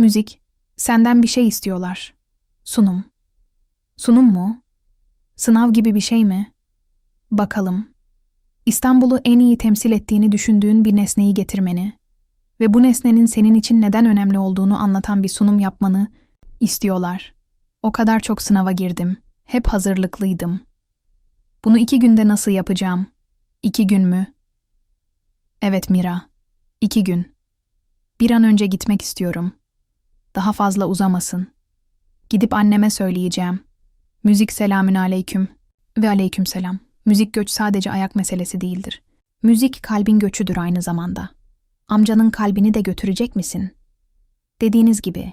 Müzik, senden bir şey istiyorlar. Sunum. Sunum mu? Sınav gibi bir şey mi? Bakalım. İstanbul'u en iyi temsil ettiğini düşündüğün bir nesneyi getirmeni ve bu nesnenin senin için neden önemli olduğunu anlatan bir sunum yapmanı istiyorlar. O kadar çok sınava girdim. Hep hazırlıklıydım. Bunu iki günde nasıl yapacağım? İki gün mü? Evet Mira. İki gün. Bir an önce gitmek istiyorum. Daha fazla uzamasın. Gidip anneme söyleyeceğim. Müzik selamün aleyküm ve aleyküm selam. Müzik göç sadece ayak meselesi değildir. Müzik kalbin göçüdür aynı zamanda. Amcanın kalbini de götürecek misin? Dediğiniz gibi,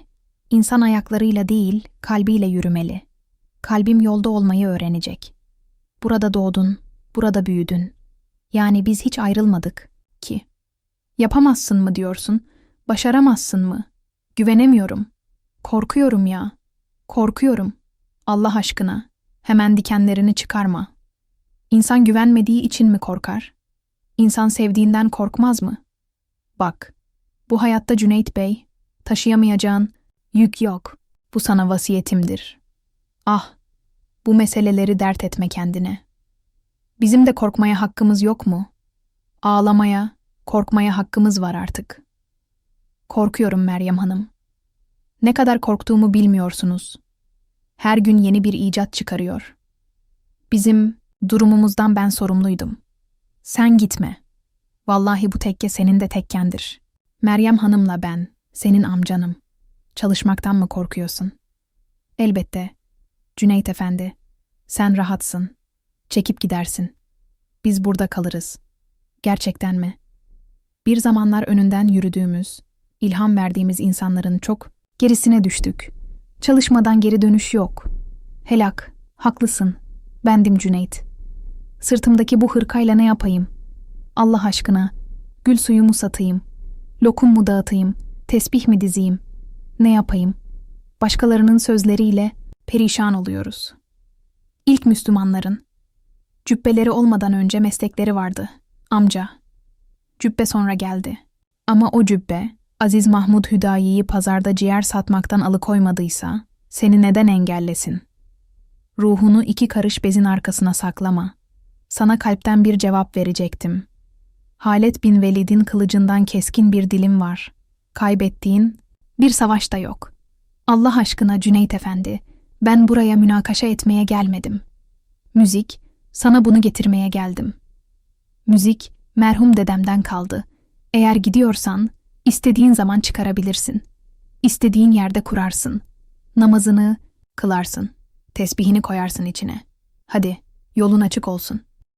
insan ayaklarıyla değil, kalbiyle yürümeli. Kalbim yolda olmayı öğrenecek. Burada doğdun, burada büyüdün. Yani biz hiç ayrılmadık ki. Yapamazsın mı diyorsun? Başaramazsın mı? Güvenemiyorum. Korkuyorum ya. Korkuyorum. Allah aşkına. Hemen dikenlerini çıkarma. İnsan güvenmediği için mi korkar? İnsan sevdiğinden korkmaz mı? Bak, bu hayatta Cüneyt Bey, taşıyamayacağın yük yok. Bu sana vasiyetimdir. Ah, bu meseleleri dert etme kendine. Bizim de korkmaya hakkımız yok mu? Ağlamaya, korkmaya hakkımız var artık. Korkuyorum Meryem Hanım. Ne kadar korktuğumu bilmiyorsunuz. Her gün yeni bir icat çıkarıyor. Bizim durumumuzdan ben sorumluydum. Sen gitme. Vallahi bu tekke senin de tekkendir. Meryem Hanım'la ben, senin amcanım. Çalışmaktan mı korkuyorsun? Elbette. Cüneyt Efendi, sen rahatsın. Çekip gidersin. Biz burada kalırız. Gerçekten mi? Bir zamanlar önünden yürüdüğümüz, ilham verdiğimiz insanların çok gerisine düştük. Çalışmadan geri dönüş yok. Helak, haklısın. Bendim Cüneyt. Sırtımdaki bu hırkayla ne yapayım? Allah aşkına, gül suyu mu satayım? Lokum mu dağıtayım? Tesbih mi dizeyim? Ne yapayım? Başkalarının sözleriyle perişan oluyoruz. İlk Müslümanların, cübbeleri olmadan önce meslekleri vardı. Amca. Cübbe sonra geldi. Ama o cübbe, Aziz Mahmud Hüdayi'yi pazarda ciğer satmaktan alıkoymadıysa, seni neden engellesin? Ruhunu iki karış bezin arkasına saklama. Sana kalpten bir cevap verecektim. Halet bin Velid'in kılıcından keskin bir dilim var. Kaybettiğin bir savaş da yok. Allah aşkına Cüneyt Efendi, ben buraya münakaşa etmeye gelmedim. Müzik, sana bunu getirmeye geldim. Müzik, merhum dedemden kaldı. Eğer gidiyorsan, istediğin zaman çıkarabilirsin. İstediğin yerde kurarsın. Namazını kılarsın. Tesbihini koyarsın içine. Hadi, yolun açık olsun.